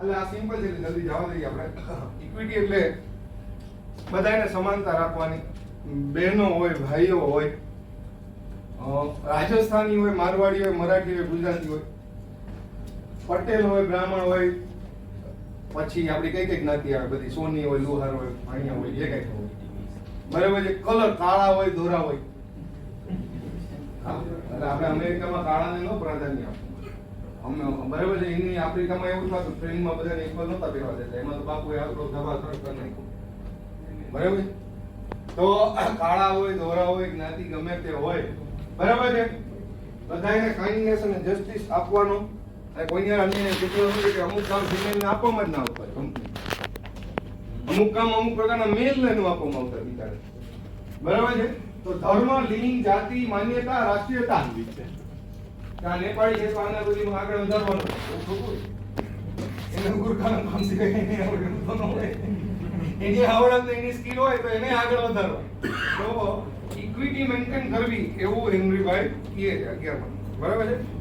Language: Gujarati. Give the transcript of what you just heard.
એટલે આ સિમ્પલ છે, એટલે જલ્દી જવા દઈએ આપણે. ઇક્વિટી એટલે બધાને સમાનતા રાખવાની. બહેનો હોય, ભાઈઓ હોય રાજસ્થાની હોય, મારવાડી હોય, મરાઠી હોય, ગુજરાતી હોય, પટેલ હોય, બ્રાહ્મણ હોય, પછી આપણી કઈ કઈ જ્ઞાતિ આવે? બધી સોની હોય, લુહાર હોય, ભાણિયા હોય, જે કઈ હોય. બરાબર છે? કલર કાળા હોય, ધોરા હોય. આપણે અમેરિકામાં કાળાને ન પ્રાધાન્ય આપવું. બરાબર છે, એની આફ્રિકામાં એવું થતું ટ્રેનમાં બધાને ઇક્વલ નહોતા પહેરવા દેતા. એમાં તો બાપુએ આટલો ધબા કરી નાખ્યો બરાબર તો કાળા હોય, ધોરા હોય, જ્ઞાતિ ગમે તે હોય, બરાબર છે? બધાને કાઇન્ડનેસ અને જસ્ટિસ આપવાનો. અને કોઈને અન્યાય કેટલો કે અમુક કામ ફિમેલને આપવામાં જ ના આવતા કંપની અમુક કામ અમુક પ્રકારના મેલને ન આપવામાં આવતા બિચારે. બરાબર છે? તો ધર્મ, લિંગ, જાતિ, માન્યતા, રાષ્ટ્રીયતા. કે વધારવાનું. એને ગુરખાનું કામ સિવાય એને એની આવડત એની સ્કિલ હોય તો એને આગળ વધારવા તો ઇક્વિટી મેન્ટેન કરવી એવું હેનરીભાઈ કહે અગિયારમાં. બરાબર છે?